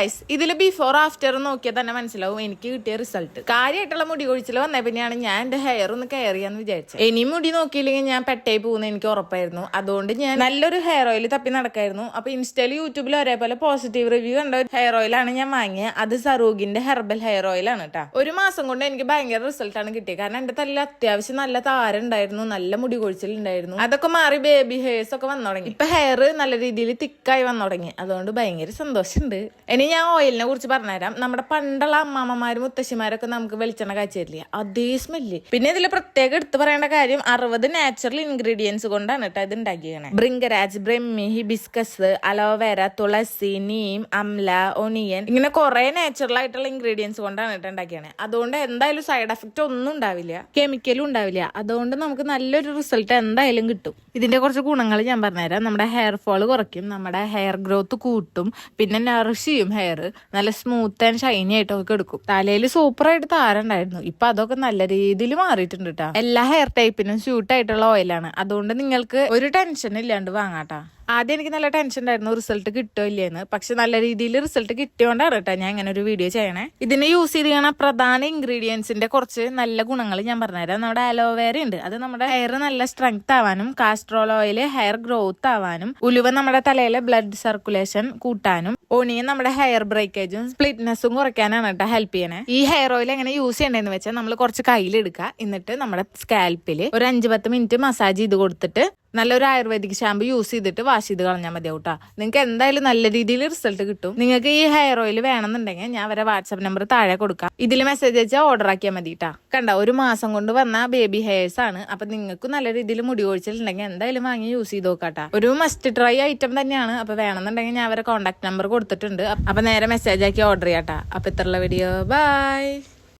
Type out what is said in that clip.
Guys ഇതിൽ before after നോക്കിയാൽ തന്നെ മനസ്സിലാവും എനിക്ക് കിട്ടിയ റിസൾട്ട് കാര്യമായിട്ടുള്ള മുടി കൊഴിച്ചിൽ വന്ന പിന്നെയാണ് ഞാൻ എന്റെ ഹെയർ ഒന്ന് കെയർ ചെയ്യാന്ന് വിചാരിച്ചത് ഇനി മുടി നോക്കിയില്ലെങ്കിൽ ഞാൻ പെട്ടായി പോകുന്ന എനിക്ക് ഉറപ്പായിരുന്നു. അതുകൊണ്ട് ഞാൻ നല്ലൊരു ഹെയർ ഓയിൽ തപ്പി നടക്കായിരുന്നു. അപ്പൊ ഇൻസ്റ്റയിൽ യൂട്യൂബിൽ ഒരേപോലെ പോസിറ്റീവ് റിവ്യൂ കണ്ട ഒരു ഹെയർ ഓയിലാണ് ഞാൻ വാങ്ങിയത് അത് സറൂഗിന്റെ ഹെർബൽ ഹെയർ ഓയിലാണ് കേട്ടോ ഒരു മാസം കൊണ്ട് എനിക്ക് ഭയങ്കര റിസൾട്ടാണ് കിട്ടിയത് കാരണം എന്റെ തലയിൽ അത്യാവശ്യം നല്ല താരുണ്ടായിരുന്നു നല്ല മുടി കൊഴിച്ചിൽ ഉണ്ടായിരുന്നു. അതൊക്കെ മാറി ബേബി ഹെയർസ് ഒക്കെ വന്നു തുടങ്ങി. ഇപ്പൊ ഹെയർ നല്ല രീതിയിൽ തിക്കായി വന്നു തുടങ്ങി. അതുകൊണ്ട് ഭയങ്കര സന്തോഷമുണ്ട്. ഇനി ഞാൻ ഓയിലിനെ കുറിച്ച് പറഞ്ഞുതരാം. നമ്മുടെ പണ്ടുള്ള അമ്മാമ്മമാരും മുത്തശ്ശിമാരൊക്കെ നമുക്ക് വെളിച്ചെണ്ണ കാച്ചിരില്ല അതേ സ്മെല്ല് പിന്നെ ഇതിൽ പ്രത്യേകം എടുത്തു പറയേണ്ട കാര്യം അറുപത് നാച്ചുറൽ ഇൻഗ്രീഡിയൻസ് കൊണ്ടാണ് കേട്ടോ ഇത് ഉണ്ടാക്കിയത് bhringraj brahmi hibiscus aloe vera tulsi neem amla onion ഇങ്ങനെ കുറെ നാച്ചുറൽ ആയിട്ടുള്ള ഇൻഗ്രീഡിയൻസ് കൊണ്ടാണ് കേട്ടോ ഉണ്ടാക്കിയത് അതുകൊണ്ട് എന്തായാലും സൈഡ് എഫക്റ്റ് ഒന്നും ഉണ്ടാവില്ല. കെമിക്കലും ഉണ്ടാവില്ല. അതുകൊണ്ട് നമുക്ക് നല്ലൊരു റിസൾട്ട് എന്തായാലും കിട്ടും. ഇതിന്റെ കുറച്ച് ഗുണങ്ങൾ ഞാൻ പറഞ്ഞുതരാം. നമ്മുടെ ഹെയർ ഫോൾ കുറയ്ക്കും നമ്മുടെ ഹെയർ ഗ്രോത്ത് കൂട്ടും പിന്നെ നറിഷ് ചെയ്യും. ഹെയർ നല്ല സ്മൂത്ത് ആൻഡ് ഷൈനി ആയിട്ടൊക്കെ എടുക്കും. തലയിൽ സൂപ്പറായിട്ട് താരണ്ടായിരുന്നു. ഇപ്പൊ അതൊക്കെ നല്ല രീതിയിൽ മാറിയിട്ടുണ്ട് കേട്ടോ എല്ലാ ഹെയർ ടൈപ്പിനും സ്യൂട്ട് ആയിട്ടുള്ള ഓയിലാണ് അതുകൊണ്ട് നിങ്ങൾക്ക് ഒരു ടെൻഷൻ ഇല്ലാണ്ട് വാങ്ങാട്ടാ ആദ്യം എനിക്ക് നല്ല ടെൻഷൻ ഉണ്ടായിരുന്നു. റിസൾട്ട് കിട്ടുമോ ഇല്ലേന്ന്. പക്ഷെ നല്ല രീതിയിൽ റിസൾട്ട് കിട്ടിയോണ്ടാണ് കേട്ടോ ഞാൻ ഇങ്ങനെ ഒരു വീഡിയോ ചെയ്യണേ. ഇതിന് യൂസ് ചെയ്തിരിക്കണ പ്രധാന ഇൻഗ്രീഡിയൻസിന്റെ കുറച്ച് നല്ല ഗുണങ്ങൾ ഞാൻ പറഞ്ഞുതരാം നമ്മുടെ അലോവേര ഉണ്ട്. അത് നമ്മുടെ ഹെയർ നല്ല സ്ട്രെങ്ത് ആവാനും കാസ്ട്രോൾ ഓയിൽ ഹെയർ ഗ്രോത്ത് ആവാനും ഉലുവ നമ്മുടെ തലയിലെ ബ്ലഡ് സർക്കുലേഷൻ കൂട്ടാനും ഓണിയൻ നമ്മുടെ ഹെയർ ബ്രേക്കേജും സ്പ്ലിറ്റ്നെസ്സും കുറയ്ക്കാനാണ് കേട്ടോ ഹെൽപ്പ് ചെയ്യണേ. ഈ ഹെയർ ഓയിൽ എങ്ങനെ യൂസ് ചെയ്യണ്ടെന്ന് വെച്ചാൽ നമ്മൾ കുറച്ച് കയ്യിലെടുക്കുക എന്നിട്ട് നമ്മുടെ സ്കാൽപ്പിൽ ഒരു അഞ്ച് പത്ത് മിനിറ്റ് മസാജ് ചെയ്ത് കൊടുത്തിട്ട് നല്ലൊരു ആയുർവേദിക് ഷാമ്പു യൂസ് ചെയ്തിട്ട് വാഷ് ചെയ്ത് കളഞ്ഞാൽ മതി കേട്ടോ. നിങ്ങൾക്ക് എന്തായാലും നല്ല രീതിയിൽ റിസൾട്ട് കിട്ടും. നിങ്ങൾക്ക് ഈ ഹെയർ ഓയിൽ വേണമെന്നുണ്ടെങ്കിൽ ഞാൻ അവരെ വാട്സാപ്പ് നമ്പർ താഴെ കൊടുക്കാം. ഇതിൽ മെസ്സേജ് അയച്ചാൽ ഓർഡർ ആക്കിയാൽ മതി കേട്ടോ കണ്ട ഒരു മാസം കൊണ്ട് വന്ന ബേബി ഹെയർസ് ആണ്. അപ്പൊ നിങ്ങൾക്ക് നല്ല രീതിയിൽ മുടി ഒഴിച്ചിട്ടുണ്ടെങ്കിൽ എന്തായാലും വാങ്ങി യൂസ് ചെയ്ത് നോക്കാട്ടാ ഒരു മസ്റ്റ് ട്രൈ ഐറ്റം തന്നെയാണ്. അപ്പൊ വേണമെന്നുണ്ടെങ്കിൽ ഞാൻ അവരെ കോൺടാക്ട് നമ്പർ കൊടുത്തിട്ടുണ്ട്. അപ്പൊ നേരെ മെസ്സേജ് ആക്കി ഓർഡർ ചെയ്യാട്ടാ അപ്പൊ ഇത്രയുള്ള വീഡിയോ ബൈ